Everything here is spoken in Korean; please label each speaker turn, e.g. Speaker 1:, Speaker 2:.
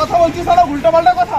Speaker 1: কথা বলছি সারা উল্টা পাল্টা কথা